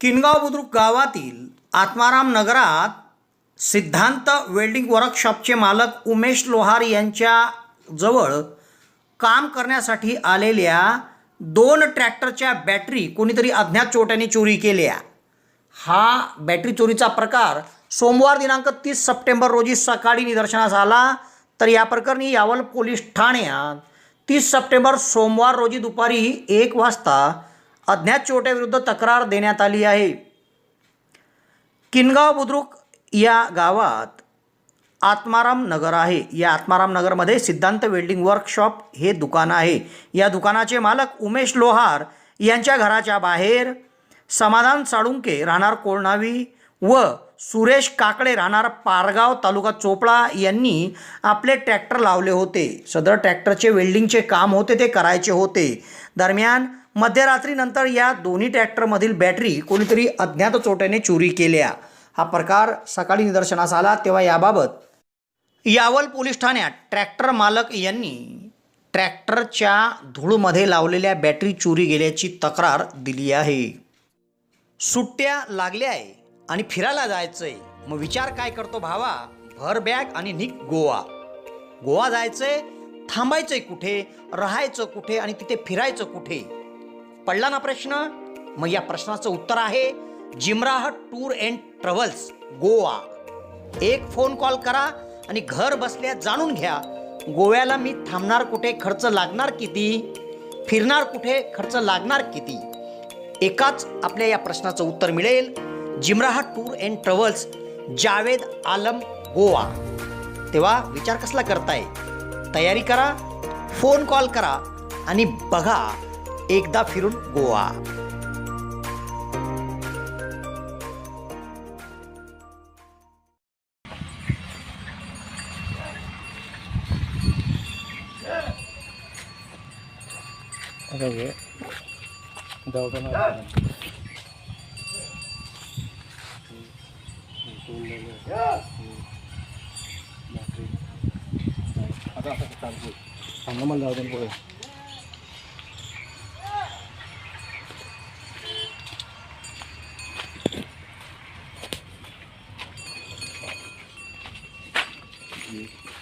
किनगाव बुद्रुक गावातील आत्माराम नगरात सिद्धांत वेल्डिंग वर्कशॉपचे मालक उमेश लोहार यांच्या जवळ काम करण्यासाठी आलेल्या दोन ट्रॅक्टरच्या बॅटरी कोणीतरी अज्ञात चोट्याने चोरी केल्या. हा बॅटरी चोरीचा प्रकार सोमवार दिनांक तीस सप्टेंबर रोजी सकाळी निदर्शनास आला. तर या प्रकरणी यावल पोलीस ठाण्यात तीस सप्टेंबर सोमवार रोजी दुपारी एक वाजता अज्ञात चोट्याविरुद्ध तक्रार देण्यात आली आहे. किनगाव बुद्रुक या गावात आत्माराम नगर आहे. या आत्माराम नगरमध्ये सिद्धांत वेल्डिंग वर्कशॉप हे दुकान आहे. या दुकानाचे मालक उमेश लोहार यांच्या घराच्या बाहेर समाधान साळुंके राहणार कोळणावी व सुरेश काकडे राहणार पारगाव तालुका चोपडा यांनी आपले ट्रॅक्टर लावले होते. सदर ट्रॅक्टरचे वेल्डिंगचे काम होते ते करायचे होते. दरम्यान मध्यरात्रीनंतर या दोन्ही ट्रॅक्टरमधील बॅटरी कोणीतरी अज्ञात चोट्याने चोरी केल्या. हा प्रकार सकाळी निदर्शनास आला तेव्हा याबाबत यावल पोलीस ठाण्यात ट्रॅक्टर मालक यांनी ट्रॅक्टरच्या धूळमध्ये लावलेल्या बॅटरी चोरी गेल्याची तक्रार दिली आहे. सुट्ट्या लागल्या आहे. आणि फिरायला जायचंय. मग विचार काय करतो भावा? भर बॅग आणि निक गोवा. गोवा जायचंय थांबायचंय कुठे? राहायचं कुठे? आणि तिथे फिरायचं कुठे? पडला ना प्रश्न? मग या प्रश्नाचं उत्तर आहे जिमराह टूर अँड ट्रॅव्हल्स गोवा. एक फोन कॉल करा आणि घर बसल्या जाणून घ्या. गोव्याला मी थांबणार कुठे? खर्च लागणार किती? फिरणार कुठे? खर्च लागणार किती? एकाच आपल्या या प्रश्नाचं उत्तर मिळेल. जिमराहा tour and travels Javed Alam Goa. तेव्हा विचार कसला करताय? तयारी करा फोन कॉल करा आणि बघा एकदा फिरून गोवा. दवाखाना സംഗമം ഉണ്ടാകും പോലും Thank you.